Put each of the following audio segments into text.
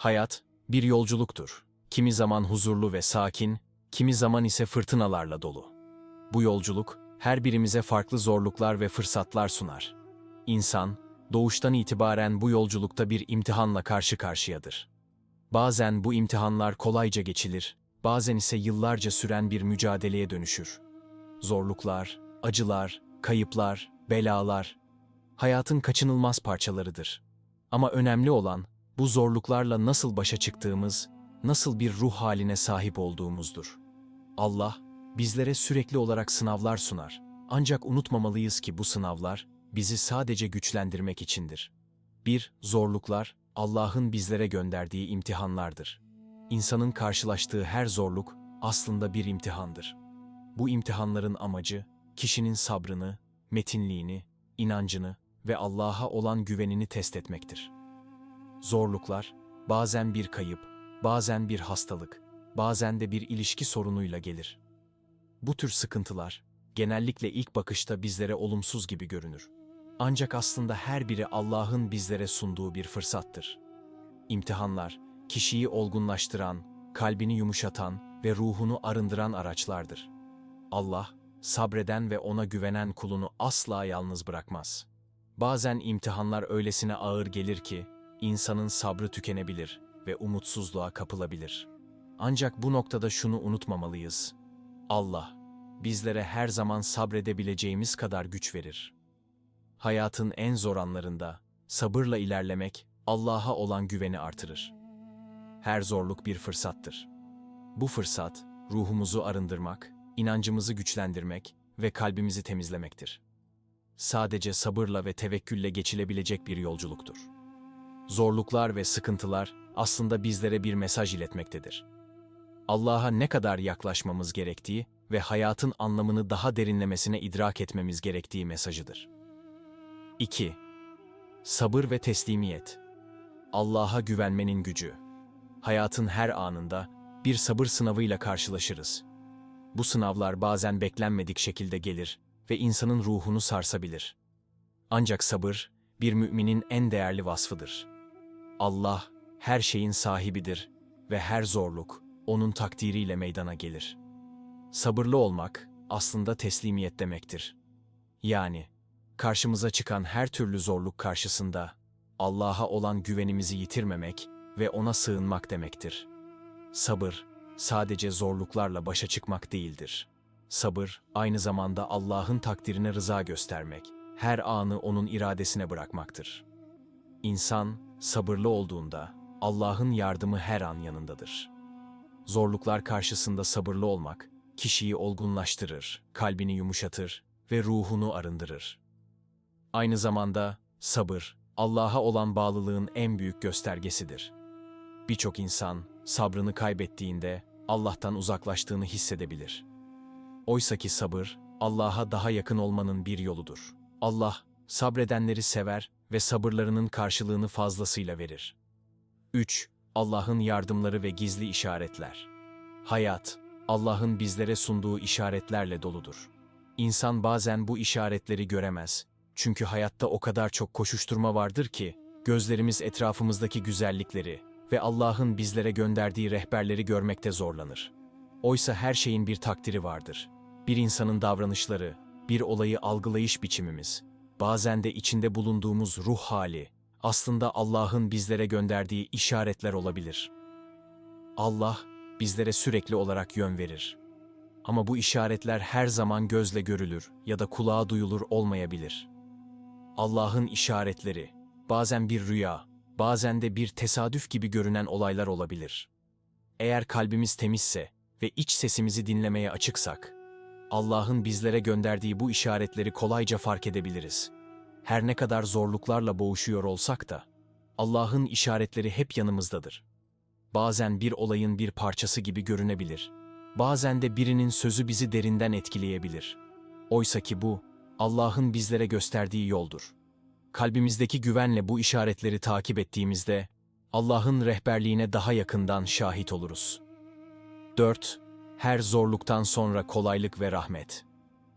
Hayat bir yolculuktur. Kimi zaman huzurlu ve sakin, kimi zaman ise fırtınalarla dolu. Bu yolculuk her birimize farklı zorluklar ve fırsatlar sunar. İnsan doğuştan itibaren bu yolculukta bir imtihanla karşı karşıyadır. Bazen bu imtihanlar kolayca geçilir, bazen ise yıllarca süren bir mücadeleye dönüşür. Zorluklar, acılar, kayıplar, belalar hayatın kaçınılmaz parçalarıdır. Ama önemli olan bu zorluklarla nasıl başa çıktığımız, nasıl bir ruh haline sahip olduğumuzdur. Allah bizlere sürekli olarak sınavlar sunar. Ancak unutmamalıyız ki bu sınavlar bizi sadece güçlendirmek içindir. Bir, zorluklar Allah'ın bizlere gönderdiği imtihanlardır. İnsanın karşılaştığı her zorluk aslında bir imtihandır. Bu imtihanların amacı kişinin sabrını, metinliğini, inancını ve Allah'a olan güvenini test etmektir. Zorluklar bazen bir kayıp, bazen bir hastalık, bazen de bir ilişki sorunuyla gelir. Bu tür sıkıntılar genellikle ilk bakışta bizlere olumsuz gibi görünür. Ancak aslında her biri Allah'ın bizlere sunduğu bir fırsattır. İmtihanlar, kişiyi olgunlaştıran, kalbini yumuşatan ve ruhunu arındıran araçlardır. Allah, sabreden ve ona güvenen kulunu asla yalnız bırakmaz. Bazen imtihanlar öylesine ağır gelir ki, insanın sabrı tükenebilir ve umutsuzluğa kapılabilir. Ancak bu noktada şunu unutmamalıyız. Allah, bizlere her zaman sabredebileceğimiz kadar güç verir. Hayatın en zor anlarında sabırla ilerlemek Allah'a olan güveni artırır. Her zorluk bir fırsattır. Bu fırsat ruhumuzu arındırmak, inancımızı güçlendirmek ve kalbimizi temizlemektir. Sadece sabırla ve tevekkülle geçilebilecek bir yolculuktur. Zorluklar ve sıkıntılar aslında bizlere bir mesaj iletmektedir. Allah'a ne kadar yaklaşmamız gerektiği ve hayatın anlamını daha derinlemesine idrak etmemiz gerektiği mesajıdır. 2. Sabır ve teslimiyet. Allah'a güvenmenin gücü. Hayatın her anında bir sabır sınavıyla karşılaşırız. Bu sınavlar bazen beklenmedik şekilde gelir ve insanın ruhunu sarsabilir. Ancak sabır bir müminin en değerli vasfıdır. Allah her şeyin sahibidir ve her zorluk onun takdiriyle meydana gelir. Sabırlı olmak aslında teslimiyet demektir. Yani karşımıza çıkan her türlü zorluk karşısında Allah'a olan güvenimizi yitirmemek ve ona sığınmak demektir. Sabır sadece zorluklarla başa çıkmak değildir. Sabır aynı zamanda Allah'ın takdirine rıza göstermek, her anı onun iradesine bırakmaktır. İnsan sabırlı olduğunda Allah'ın yardımı her an yanındadır. Zorluklar karşısında sabırlı olmak kişiyi olgunlaştırır, kalbini yumuşatır ve ruhunu arındırır. Aynı zamanda sabır Allah'a olan bağlılığın en büyük göstergesidir. Birçok insan sabrını kaybettiğinde Allah'tan uzaklaştığını hissedebilir. Oysaki sabır Allah'a daha yakın olmanın bir yoludur. Allah sabredenleri sever ve sabırlarının karşılığını fazlasıyla verir. 3. Allah'ın yardımları ve gizli işaretler. Hayat, Allah'ın bizlere sunduğu işaretlerle doludur. İnsan bazen bu işaretleri göremez. Çünkü hayatta o kadar çok koşuşturma vardır ki, gözlerimiz etrafımızdaki güzellikleri ve Allah'ın bizlere gönderdiği rehberleri görmekte zorlanır. Oysa her şeyin bir takdiri vardır. Bir insanın davranışları, bir olayı algılayış biçimimiz, bazen de içinde bulunduğumuz ruh hali, aslında Allah'ın bizlere gönderdiği işaretler olabilir. Allah, bizlere sürekli olarak yön verir. Ama bu işaretler her zaman gözle görülür ya da kulağa duyulur olmayabilir. Allah'ın işaretleri, bazen bir rüya, bazen de bir tesadüf gibi görünen olaylar olabilir. Eğer kalbimiz temizse ve iç sesimizi dinlemeye açıksak, Allah'ın bizlere gönderdiği bu işaretleri kolayca fark edebiliriz. Her ne kadar zorluklarla boğuşuyor olsak da, Allah'ın işaretleri hep yanımızdadır. Bazen bir olayın bir parçası gibi görünebilir. Bazen de birinin sözü bizi derinden etkileyebilir. Oysa ki bu, Allah'ın bizlere gösterdiği yoldur. Kalbimizdeki güvenle bu işaretleri takip ettiğimizde, Allah'ın rehberliğine daha yakından şahit oluruz. 4. Her zorluktan sonra kolaylık ve rahmet.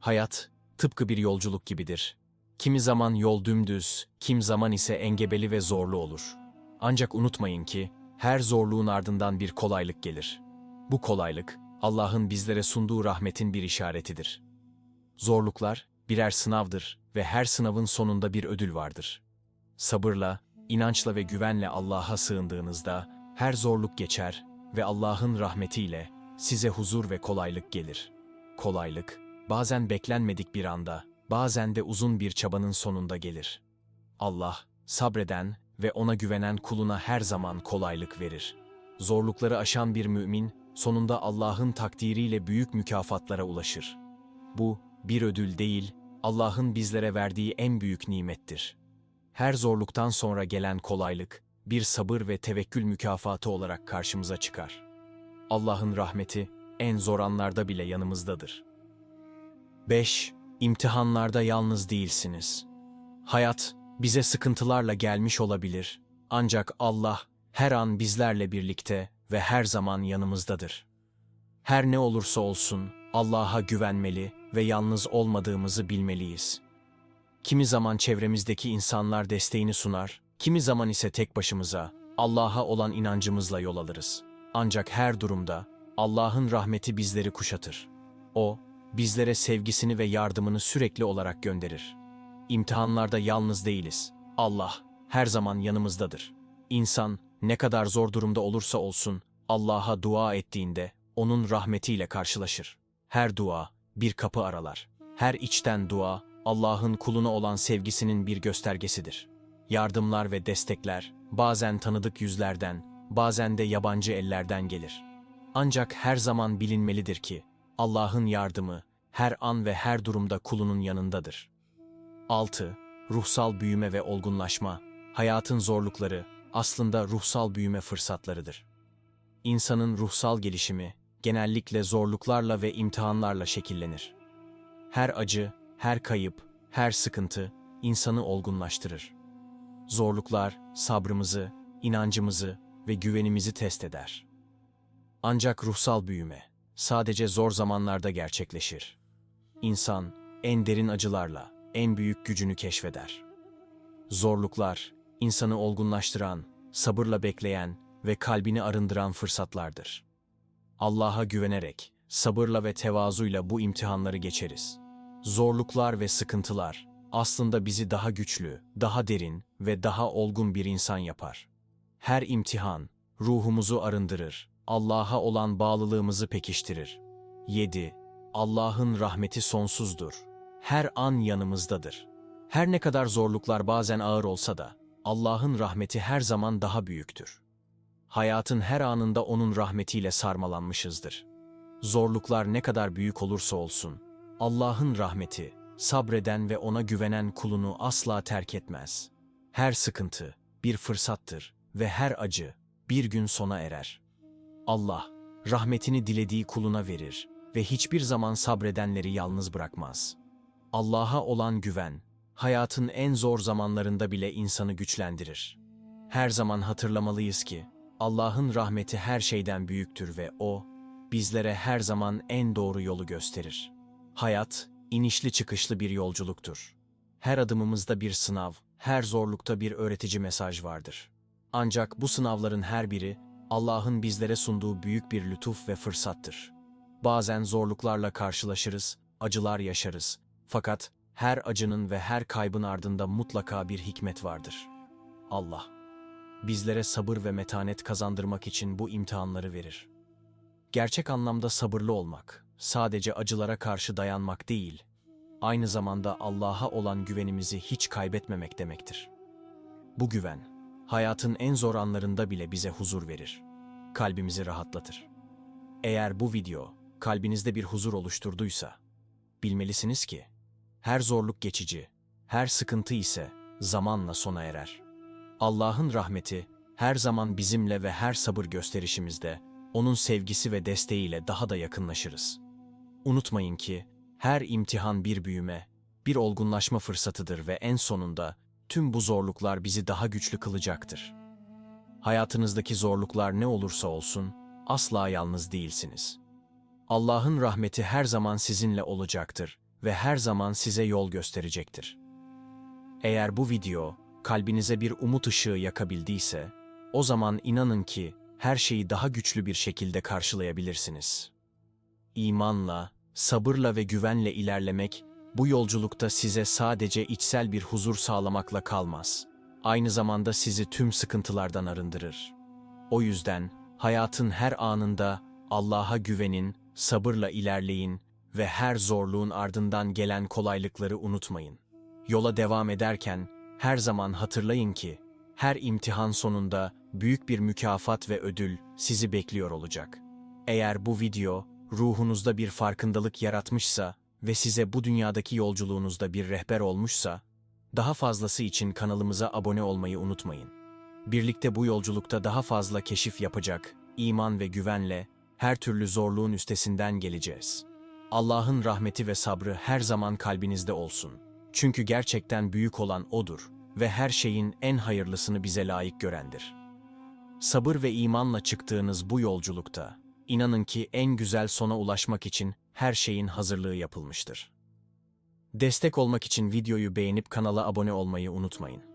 Hayat, tıpkı bir yolculuk gibidir. Kimi zaman yol dümdüz, kim zaman ise engebeli ve zorlu olur. Ancak unutmayın ki, her zorluğun ardından bir kolaylık gelir. Bu kolaylık, Allah'ın bizlere sunduğu rahmetin bir işaretidir. Zorluklar birer sınavdır ve her sınavın sonunda bir ödül vardır. Sabırla, inançla ve güvenle Allah'a sığındığınızda her zorluk geçer ve Allah'ın rahmetiyle size huzur ve kolaylık gelir. Kolaylık, bazen beklenmedik bir anda, bazen de uzun bir çabanın sonunda gelir. Allah, sabreden ve ona güvenen kuluna her zaman kolaylık verir. Zorlukları aşan bir mümin, sonunda Allah'ın takdiriyle büyük mükafatlara ulaşır. Bu, bir ödül değil, Allah'ın bizlere verdiği en büyük nimettir. Her zorluktan sonra gelen kolaylık, bir sabır ve tevekkül mükafatı olarak karşımıza çıkar. Allah'ın rahmeti, en zor anlarda bile yanımızdadır. 5. İmtihanlarda yalnız değilsiniz. Hayat, bize sıkıntılarla gelmiş olabilir, ancak Allah, her an bizlerle birlikte ve her zaman yanımızdadır. Her ne olursa olsun, Allah'a güvenmeli ve yalnız olmadığımızı bilmeliyiz. Kimi zaman çevremizdeki insanlar desteğini sunar, kimi zaman ise tek başımıza, Allah'a olan inancımızla yol alırız. Ancak her durumda Allah'ın rahmeti bizleri kuşatır. O, bizlere sevgisini ve yardımını sürekli olarak gönderir. İmtihanlarda yalnız değiliz. Allah her zaman yanımızdadır. İnsan ne kadar zor durumda olursa olsun Allah'a dua ettiğinde onun rahmetiyle karşılaşır. Her dua bir kapı aralar. Her içten dua Allah'ın kuluna olan sevgisinin bir göstergesidir. Yardımlar ve destekler bazen tanıdık yüzlerden, bazen de yabancı ellerden gelir. Ancak her zaman bilinmelidir ki Allah'ın yardımı her an ve her durumda kulunun yanındadır. 6. Ruhsal büyüme ve olgunlaşma, hayatın zorlukları aslında ruhsal büyüme fırsatlarıdır. İnsanın ruhsal gelişimi genellikle zorluklarla ve imtihanlarla şekillenir. Her acı, her kayıp, her sıkıntı insanı olgunlaştırır. Zorluklar sabrımızı, inancımızı ve güvenimizi test eder. Ancak ruhsal büyüme sadece zor zamanlarda gerçekleşir. İnsan en derin acılarla en büyük gücünü keşfeder. Zorluklar insanı olgunlaştıran, sabırla bekleyen ve kalbini arındıran fırsatlardır. Allah'a güvenerek, sabırla ve tevazuyla bu imtihanları geçeriz. Zorluklar ve sıkıntılar aslında bizi daha güçlü, daha derin ve daha olgun bir insan yapar. Her imtihan ruhumuzu arındırır, Allah'a olan bağlılığımızı pekiştirir. 7. Allah'ın rahmeti sonsuzdur. Her an yanımızdadır. Her ne kadar zorluklar bazen ağır olsa da Allah'ın rahmeti her zaman daha büyüktür. Hayatın her anında onun rahmetiyle sarmalanmışızdır. Zorluklar ne kadar büyük olursa olsun, Allah'ın rahmeti, sabreden ve ona güvenen kulunu asla terk etmez. Her sıkıntı bir fırsattır ve her acı bir gün sona erer. Allah, rahmetini dilediği kuluna verir ve hiçbir zaman sabredenleri yalnız bırakmaz. Allah'a olan güven, hayatın en zor zamanlarında bile insanı güçlendirir. Her zaman hatırlamalıyız ki, Allah'ın rahmeti her şeyden büyüktür ve O, bizlere her zaman en doğru yolu gösterir. Hayat, inişli çıkışlı bir yolculuktur. Her adımımızda bir sınav, her zorlukta bir öğretici mesaj vardır. Ancak bu sınavların her biri, Allah'ın bizlere sunduğu büyük bir lütuf ve fırsattır. Bazen zorluklarla karşılaşırız, acılar yaşarız. Fakat her acının ve her kaybın ardında mutlaka bir hikmet vardır. Allah, bizlere sabır ve metanet kazandırmak için bu imtihanları verir. Gerçek anlamda sabırlı olmak, sadece acılara karşı dayanmak değil, aynı zamanda Allah'a olan güvenimizi hiç kaybetmemek demektir. Bu güven, hayatın en zor anlarında bile bize huzur verir. Kalbimizi rahatlatır. Eğer bu video kalbinizde bir huzur oluşturduysa, bilmelisiniz ki her zorluk geçici, her sıkıntı ise zamanla sona erer. Allah'ın rahmeti her zaman bizimle ve her sabır gösterişimizde onun sevgisi ve desteğiyle daha da yakınlaşırız. Unutmayın ki her imtihan bir büyüme, bir olgunlaşma fırsatıdır ve en sonunda tüm bu zorluklar bizi daha güçlü kılacaktır. Hayatınızdaki zorluklar ne olursa olsun asla yalnız değilsiniz. Allah'ın rahmeti her zaman sizinle olacaktır ve her zaman size yol gösterecektir. Eğer bu video kalbinize bir umut ışığı yakabildiyse, o zaman inanın ki her şeyi daha güçlü bir şekilde karşılayabilirsiniz. İmanla, sabırla ve güvenle ilerlemek bu yolculukta size sadece içsel bir huzur sağlamakla kalmaz. Aynı zamanda sizi tüm sıkıntılardan arındırır. O yüzden hayatın her anında Allah'a güvenin, sabırla ilerleyin ve her zorluğun ardından gelen kolaylıkları unutmayın. Yola devam ederken her zaman hatırlayın ki her imtihan sonunda büyük bir mükafat ve ödül sizi bekliyor olacak. Eğer bu video ruhunuzda bir farkındalık yaratmışsa ve size bu dünyadaki yolculuğunuzda bir rehber olmuşsa, daha fazlası için kanalımıza abone olmayı unutmayın. Birlikte bu yolculukta daha fazla keşif yapacak, iman ve güvenle her türlü zorluğun üstesinden geleceğiz. Allah'ın rahmeti ve sabrı her zaman kalbinizde olsun. Çünkü gerçekten büyük olan O'dur ve her şeyin en hayırlısını bize layık görendir. Sabır ve imanla çıktığınız bu yolculukta, inanın ki en güzel sona ulaşmak için her şeyin hazırlığı yapılmıştır. Destek olmak için videoyu beğenip kanala abone olmayı unutmayın.